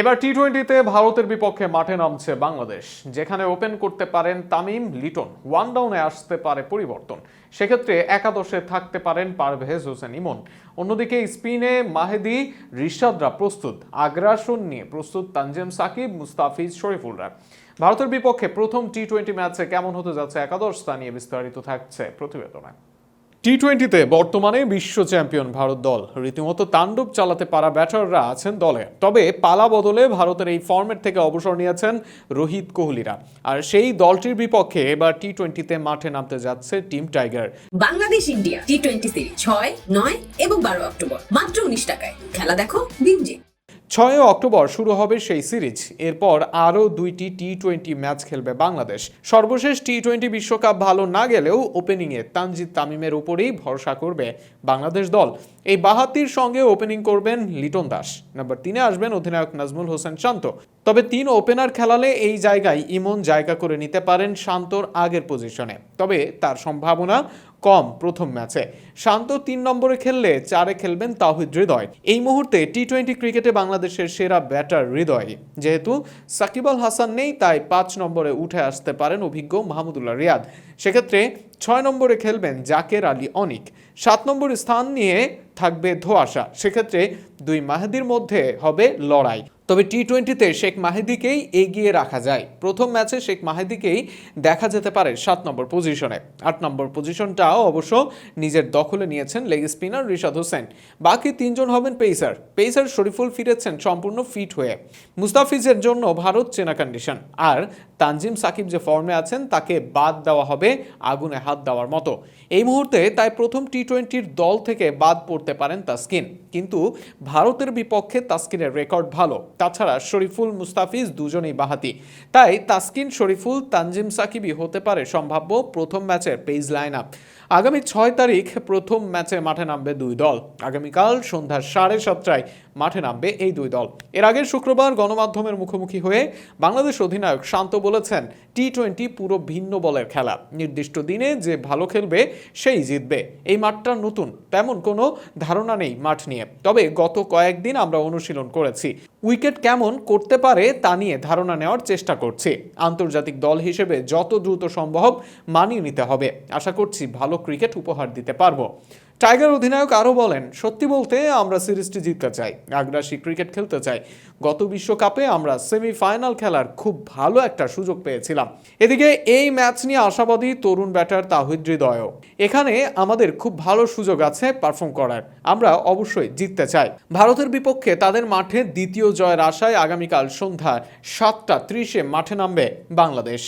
এবার টি টোয়েন্টিতে ভারতের বিপক্ষে মাঠে নামছে বাংলাদেশ। যেখানে ওপেন করতে পারেন তামিম, লিটন। ওয়ান ডাউনে আসতে পারে পরিবর্তন। সেক্ষেত্রে একাদশে থাকতে পারেন পারভেজ হোসেন ইমন। অন্যদিকে স্পিনে মাহেদি, রিশাদরা প্রস্তুত। আগ্রাসন নিয়ে প্রস্তুত তানজিম সাকিব, মুস্তাফিজ শরীফুলরা। ভারতের বিপক্ষে প্রথম টি টোয়েন্টি ম্যাচে কেমন হতে যাচ্ছে একাদশ তা নিয়ে বিস্তারিত থাকছে প্রতিবেদনে। টি টোয়েন্টিতে বর্তমানে বিশ্ব চ্যাম্পিয়ন ভারত দল। রীতিমতো তাণ্ডব চালাতে পারা ব্যাটাররা আছেন দলে। তবে পালা বদলে ভারতের এই ফর্মেট থেকে অবসর নিয়েছেন রোহিত কোহলিরা। আর সেই দলটির বিপক্ষে এবার টি টোয়েন্টিতে মাঠে নামতে যাচ্ছে team tiger. Bangladesh India T twenty series ছয়, নয় এবং বারো অক্টোবর, মাত্র উনিশ টাকায়। খেলা দেখো বিঞ্জে ছয় অক্টোবর শুরু হবে সেই সিরিজ। এরপর আরও দুইটি টি টোয়েন্টি ম্যাচ খেলবে বাংলাদেশ। সর্বশেষ টি টোয়েন্টি বিশ্বকাপ ভালো না গেলেও ওপেনিংয়ে তানজিদ তামিমের উপরেই ভরসা করবে বাংলাদেশ দল। এই বাহাতির সঙ্গে ওপেনিং করবেন লিটন দাস। নাম্বার তিনে আসবেন অধিনায়ক নাজমুল হোসেন শান্ত। তবে তিন ওপেনার খেলালে এই জায়গায় ইমন জায়গা করে নিতে পারেন শান্তর আগের পজিশনে। তবে তার সম্ভাবনা কম প্রথম ম্যাচে। শান্ত তিন নম্বরে খেললে চারে খেলবেন তাহিদ হৃদয়। এই মুহূর্তে টি টোয়েন্টি ক্রিকেটে বাংলাদেশের সেরা ব্যাটার হৃদয়। যেহেতু সাকিব আল হাসান নেই, তাই পাঁচ নম্বরে উঠে আসতে পারেন অভিজ্ঞ মাহমুদুল্লাহ রিয়াদ। সেক্ষেত্রে ছয় নম্বরে খেলবেন জাকের আলী অনিক। সাত নম্বর স্থান নিয়ে থাকবে ধোয়াশা। সেক্ষেত্রে দুই মাহাদির মধ্যে হবে লড়াই। তবে টি টোয়েন্টিতে শেখ মাহিদিকেই এগিয়ে রাখা যায়। প্রথম ম্যাচে শেখ মাহিদিকেই দেখা যেতে পারে সাত নম্বর পজিশনে। আট নম্বর পজিশনটাও অবশ্য নিজের দখলে নিয়েছেন লেগ স্পিনার রিশাদ হোসেন। বাকি তিনজন হবেন পেসার। পেসার শরীফুল ফিরেছেন সম্পূর্ণ ফিট হয়ে। মুস্তাফিজের জন্য ভারত চেনা কন্ডিশন আর তানজিম সাকিব যে ফর্মে আছেন, তাকে বাদ দেওয়া হবে আগুনে হাত দেওয়ার মতো। এই মুহূর্তে তাই প্রথম টি টোয়েন্টির দল থেকে বাদ পড়তে পারেন তাসকিন। কিন্তু ভারতের বিপক্ষে তাসকিনের রেকর্ড ভালো। তাছাড়া শরীফুল মুস্তাফিজ দুজনেই বাহাতি। তাই তাসকিন, শরীফুল, তানজিম সাকিবই হতে পারে সম্ভাব্য প্রথম ম্যাচের পেজ লাইন আপ আগামী ছয় তারিখ প্রথম ম্যাচে মাঠে নামবে দুই দল। আগামীকাল সন্ধ্যা সাড়ে সাতটায় মাঠে নামবে এই দুই দল। এর আগে শুক্রবার গণমাধ্যমের মুখোমুখি হয়ে বাংলাদেশ অধিনায়ক শান্ত বলেছেন টি টোয়েন্টি পুরো ভিন্ন বলের খেলা। নির্দিষ্ট দিনে যে ভালো খেলবে, সেই জিতবে। এই মাঠটা নতুন। তেমন কোনো ধারণা নেই মাঠ নিয়ে। তবে গত কয়েকদিন আমরা অনুশীলন করেছি। উইকেট কেমন করতে পারে তা নিয়ে ধারণা নেওয়ার চেষ্টা করছি। আন্তর্জাতিক দল হিসেবে যত দ্রুত সম্ভব মানিয়ে নিতে হবে। আশা করছি ভালো ক্রিকেট উপহার দিতে পারব। টাইগার অধিনায়ক আরও বলেন, সত্যি বলতে আমরা সিরিজটি জিততে চাই, আগ্রাসী ক্রিকেট খেলতে চাই। গত বিশ্বকাপে আমরা সেমিফাইনাল খেলার খুব ভালো একটা সুযোগ পেয়েছিলাম। এদিকে এই ম্যাচ নিয়ে আশাবাদী তরুণ ব্যাটার তাহিদ হৃদয়ও। এখানে আমাদের খুব ভালো সুযোগ আছে পারফর্ম করার। আমরা অবশ্যই জিততে চাই। ভারতের বিপক্ষে তাদের মাঠে দ্বিতীয় জয়ের আশায় আগামীকাল সন্ধ্যা সাতটা ত্রিশে মাঠে নামবে বাংলাদেশ।